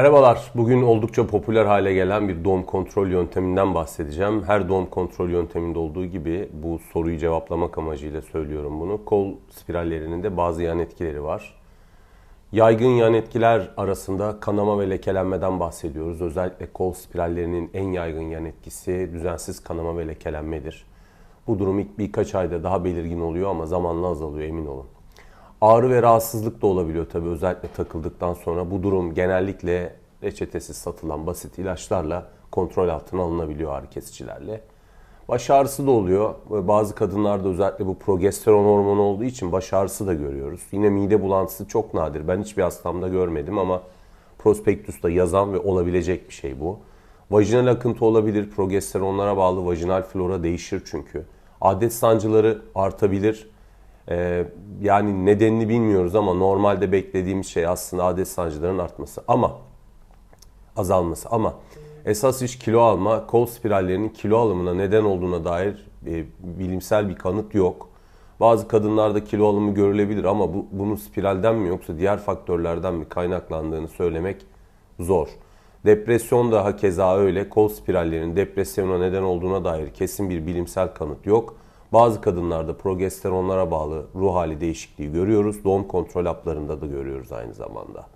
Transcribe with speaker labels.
Speaker 1: Merhabalar. Bugün oldukça popüler hale gelen bir doğum kontrol yönteminden bahsedeceğim. Her doğum kontrol yönteminde olduğu gibi bu soruyu cevaplamak amacıyla söylüyorum bunu. Kol spirallerinin de bazı yan etkileri var. Yaygın yan etkiler arasında kanama ve lekelenmeden bahsediyoruz. Özellikle kol spirallerinin en yaygın yan etkisi düzensiz kanama ve lekelenmedir. Bu durum ilk birkaç ayda daha belirgin oluyor ama zamanla azalıyor emin olun. Ağrı ve rahatsızlık da olabiliyor tabii özellikle takıldıktan sonra. Bu durum genellikle reçetesiz satılan basit ilaçlarla kontrol altına alınabiliyor ağrı kesicilerle. Baş ağrısı da oluyor. Bazı kadınlarda özellikle bu progesteron hormonu olduğu için baş ağrısı da görüyoruz. Yine mide bulantısı çok nadir. Ben hiçbir hastamda görmedim ama prospektüste yazan ve olabilecek bir şey bu. Vajinal akıntı olabilir. Progesteronlara bağlı vajinal flora değişir çünkü. Adet sancıları artabilir. Ee, yani nedenini bilmiyoruz ama normalde beklediğimiz şey aslında adet sancılarının artması ama azalması ama esas iş kilo alma, kol spirallerinin kilo alımına neden olduğuna dair e, bilimsel bir kanıt yok. Bazı kadınlarda kilo alımı görülebilir ama bu, bunun spiralden mi yoksa diğer faktörlerden mi kaynaklandığını söylemek zor. Depresyon da hakeza öyle. Kol spirallerinin depresyona neden olduğuna dair kesin bir bilimsel kanıt yok. Bazı kadınlarda progesteronlara bağlı ruh hali değişikliği görüyoruz. Doğum kontrol haplarında da görüyoruz aynı zamanda.